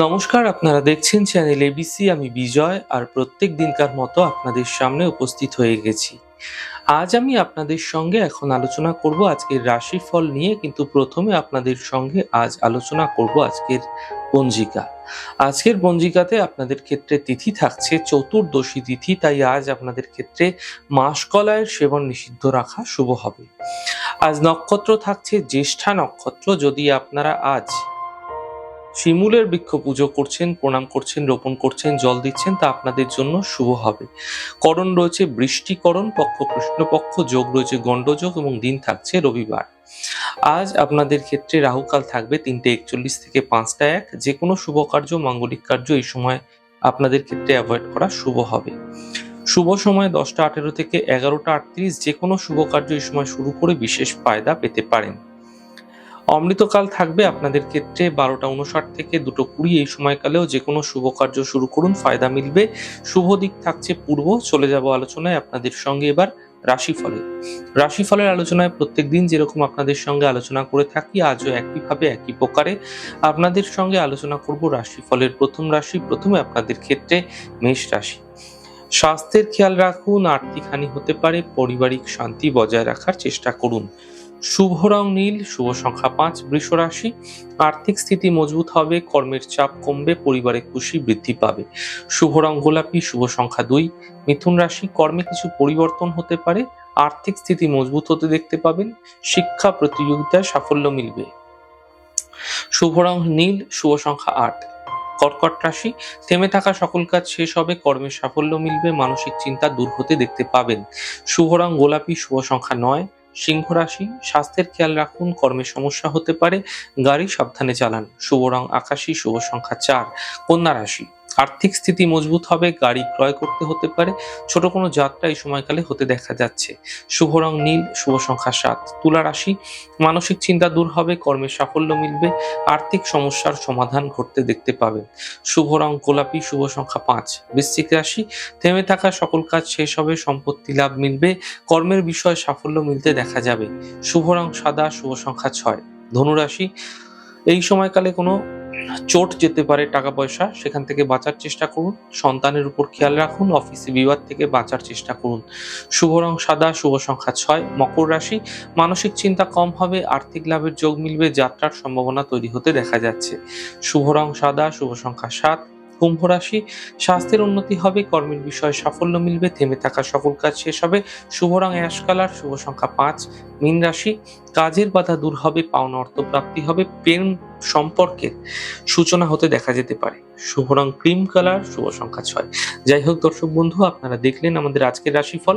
নমস্কার, আপনারা দেখছেন চ্যানেল এবিসি আমি বিজয়, আর প্রত্যেক দিনকার মতো আপনাদের সামনে উপস্থিত হয়ে গেছি। আজ আমি আপনাদের সঙ্গে এখন আলোচনা করব আজকের রাশিফল নিয়ে, কিন্তু প্রথমে আপনাদের সঙ্গে আজ আলোচনা করব আজকের পঞ্জিকা। আজকের পঞ্জিকাতে আপনাদের ক্ষেত্রে তিথি থাকছে, চতুর্দশী তিথি, তাই আজ আপনাদের ক্ষেত্রে মাসকলায়ের সেবন নিষিদ্ধ রাখা শুভ হবে। আজ নক্ষত্র থাকছে, জ্যেষ্ঠা নক্ষত্র, যদি আপনারা আজ শিমুলের বৃক্ষ পুজো করছেন, প্রণাম করছেন, রোপণ করছেন, জল দিচ্ছেন, তা আপনাদের জন্য শুভ হবে। করণ রয়েছে বৃষ্টিকরণ, পক্ষ কৃষ্ণপক্ষ, যোগ রয়েছে গণ্ডযোগ এবং দিন থাকছে রবিবার। আজ আপনাদের ক্ষেত্রে রাহুকাল থাকবে তিনটে একচল্লিশ থেকে পাঁচটা এক। যে কোনো শুভ কার্য, মাঙ্গলিক কার্য এই সময় আপনাদের ক্ষেত্রে অ্যাভয়েড করা শুভ হবে। শুভ সময় দশটা আঠেরো থেকে এগারোটা আটত্রিশ। যে কোনো শুভ কার্য এই সময় শুরু করে বিশেষ ফায়দা পেতে পারেন। অমৃতকাল থাকবে আপনাদের ক্ষেত্রে বারোটা উনষাট থেকে দুটো কুড়ি এই সময়কালেও যে কোনো শুভ কার্য শুরু করুন, ফায়দা মিলবে। শুভ দিক থাকছে পূর্ব, চলে যাব আলোচনায় আপনাদের সঙ্গে এবার রাশিফলে। রাশিফলের আলোচনায় প্রত্যেক দিন যেরকম আপনাদের সঙ্গে আলোচনা করে থাকি, আজও একইভাবে একই প্রকারে আপনাদের সঙ্গে আলোচনা করব রাশিফলের প্রথম রাশি, প্রথমে আপনাদের ক্ষেত্রে মেষ রাশি। স্বাস্থ্যের খেয়াল রাখুন, আর্থিক হানি হতে পারে, পারিবারিক শান্তি বজায় রাখার চেষ্টা করুন। শুভ রং নীল, শুভ সংখ্যা পাঁচ, বৃষ রাশি। আর্থিক স্থিতি মজবুত হবে, কর্মের চাপ কমবে, পরিবারে খুশি বৃদ্ধি পাবে। শুভ রং গোলাপি, শুভ সংখ্যা দুই। মিথুন রাশি, কর্মে কিছু পরিবর্তন হতে পারে, আর্থিক স্থিতি মজবুত হতে দেখতে পাবেন, শিক্ষা প্রতিযোগিতায় সাফল্য মিলবে। শুভ রং নীল, শুভ সংখ্যা আট। কর্কট রাশি, থেমে থাকা সকল কাজ শেষ হবে কর্মের সাফল্য মিলবে, মানসিক চিন্তা দূর হতে দেখতে পাবেন। শুভ রং গোলাপি, শুভ সংখ্যা নয়। সিংহ রাশি, স্বাস্থ্যের খেয়াল রাখুন, কর্মে সমস্যা হতে পারে, গাড়ি সাবধানে চালান। শুভ রং আকাশী, শুভ সংখ্যা চার। কন্যা রাশি আর্থিক স্থিতি মজবুত হবে, গাড়ি ক্রয় করতে হতে পারে। ছোট কোনো যাত্রা এই সময়কালে হতে দেখা যাচ্ছে। শুভ রং নীল, শুভ সংখ্যা সাত। তুলা রাশি, মানসিক চিন্তা দূর হবে কর্মের সাফল্য মিলবে, আর্থিক সমস্যার সমাধান ঘটতে দেখতে পাবেন। শুভ রং গোলাপি, শুভ সংখ্যা পাঁচ। বৃশ্চিক রাশি, থেমে থাকা সকল কাজ শেষ হবে, সম্পত্তি লাভ মিলবে, কর্মের বিষয়ে সাফল্য মিলতে দেখা যাবে। শুভ রং সাদা, শুভ সংখ্যা ছয়। ধনুরাশি, এই সময়কালে কোনো চোট যেতে পারে টাকা পয়সা, সেখান থেকে বাঁচার চেষ্টা করুন। সন্তানের উপর খেয়াল রাখুন, অফিসে বিবাদ থেকে বাঁচার চেষ্টা করুন। শুভ রং সাদা, শুভ সংখ্যা ছয়, মকর রাশি। মানসিক চিন্তা কম হবে, আর্থিক লাভের যোগ মিলবে, যাত্রার সম্ভাবনা তৈরি হতে দেখা যাচ্ছে। শুভ রং সাদা, শুভ সংখ্যা সাত কুম্ভ রাশি, স্বাস্থ্যের উন্নতি হবে, কর্মের বিষয়ে সাফল্য মিলবে, থেমে থাকা সফল কাজ শেষ হবে, শুভ রং অ্যাশ কালার, শুভ সংখ্যা পাঁচ, মীন রাশি, কাজের বাধা দূর হবে, পাওনা অর্থ প্রাপ্তি হবে, প্রেম সম্পর্কের সূচনা হতে দেখা যেতে পারে। শুভ রং ক্রিম কালার, শুভ সংখ্যা ছয়। যাই হোক দর্শক বন্ধু, আপনারা দেখলেন আমাদের আজকের রাশিফল।